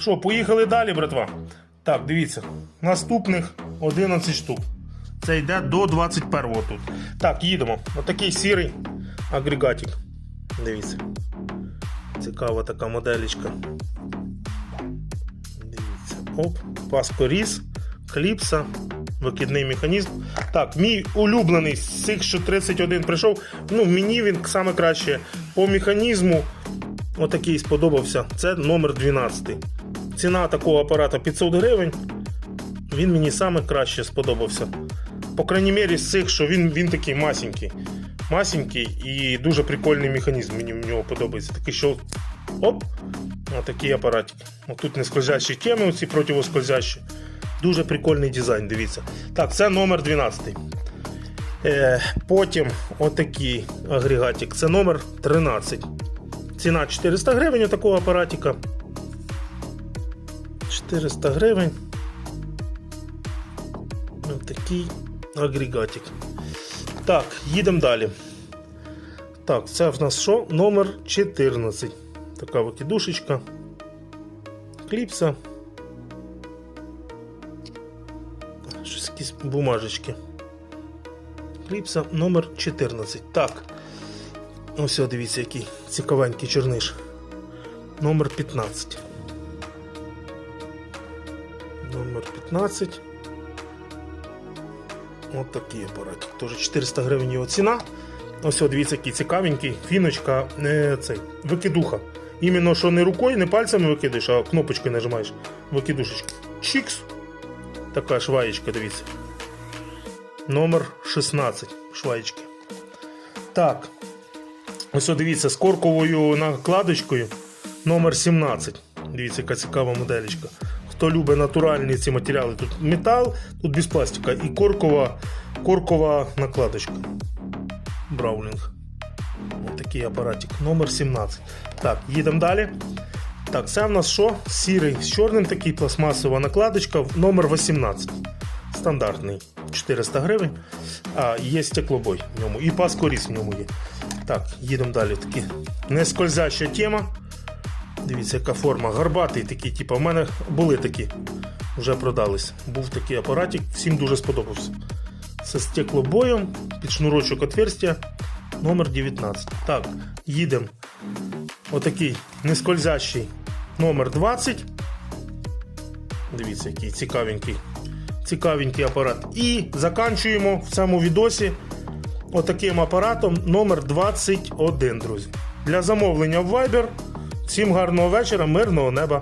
що, поїхали далі, братва. Так, дивіться. Наступних 11 штук. Це йде до 21-го тут. Так, їдемо. Отакий сірий агрегатик. Дивіться. Цікава така моделічка. Дивіться. Оп, паскоріз, кліпса, викидний механізм. Так, мій улюблений з цих, що 31 прийшов. Ну, мені він саме краще по механізму. Отакий сподобався. Це номер 12. Ціна такого апарата 500 гривень. Він мені саме краще сподобався. По крайній мірі, з цих, що він, він такий масенький. Масенький і дуже прикольний механізм. Мені в нього подобається. Такий, що. Оп! Отакий апаратик. Тут не скользящі теми, оці противоскользящі. Дуже прикольний дизайн, дивіться. Так, це номер 12. Е, потім отакий агрегатик. Це номер 13. Ціна 400 гривень такого апаратика. 400 гривень. Ось такий агрегатик. Так, їдемо далі. Так, це в нас що? Номер 14. Така викидушечка. Кліпса. Щось якісь бумажечки. Кліпса номер 14. Так. Ось, дивіться, який цікавенький чорниш. Номер 15. Номер 15. От такий апаратик. Теж 400 гривень його ціна. Ось, дивіться, який цікавенький. Фіночка, не цей, викидуха. Іменно, що не рукою, не пальцями викидаєш, а кнопочкою нажимаєш. Викидушечка. Чікс. Така шваєчка, дивіться. Номер 16. Шваєчки. Так. Ось дивіться, з корковою накладочкою номер 17. Дивіться, яка цікава моделечка. Хто любить натуральні ці матеріали, тут метал, тут без пластика і коркова, коркова накладочка. Браулінг. Ось такий апаратик. Номер 17. Так, їдемо далі. Так, це в нас що? Сірий з чорним такий пластмасова накладочка, номер 18. Стандартний. 400 гривень. А, є стеклобой в ньому. І паскоріз в ньому є. Так, їдемо далі. Такі нескользяща тема. Дивіться, яка форма. Гарбатий такий, типу, в мене були такі. Вже продались. Був такий апаратик, всім дуже сподобався. З стеклобоєм, під шнурочок отверстия. Номер 19. Так, їдемо. Отакий нескользящий номер 20. Дивіться, який цікавенький. Цікавенький апарат. І заканчуємо в цьому відосі отаким апаратом номер 21, друзі. Для замовлення в Viber. Всім гарного вечора, мирного неба.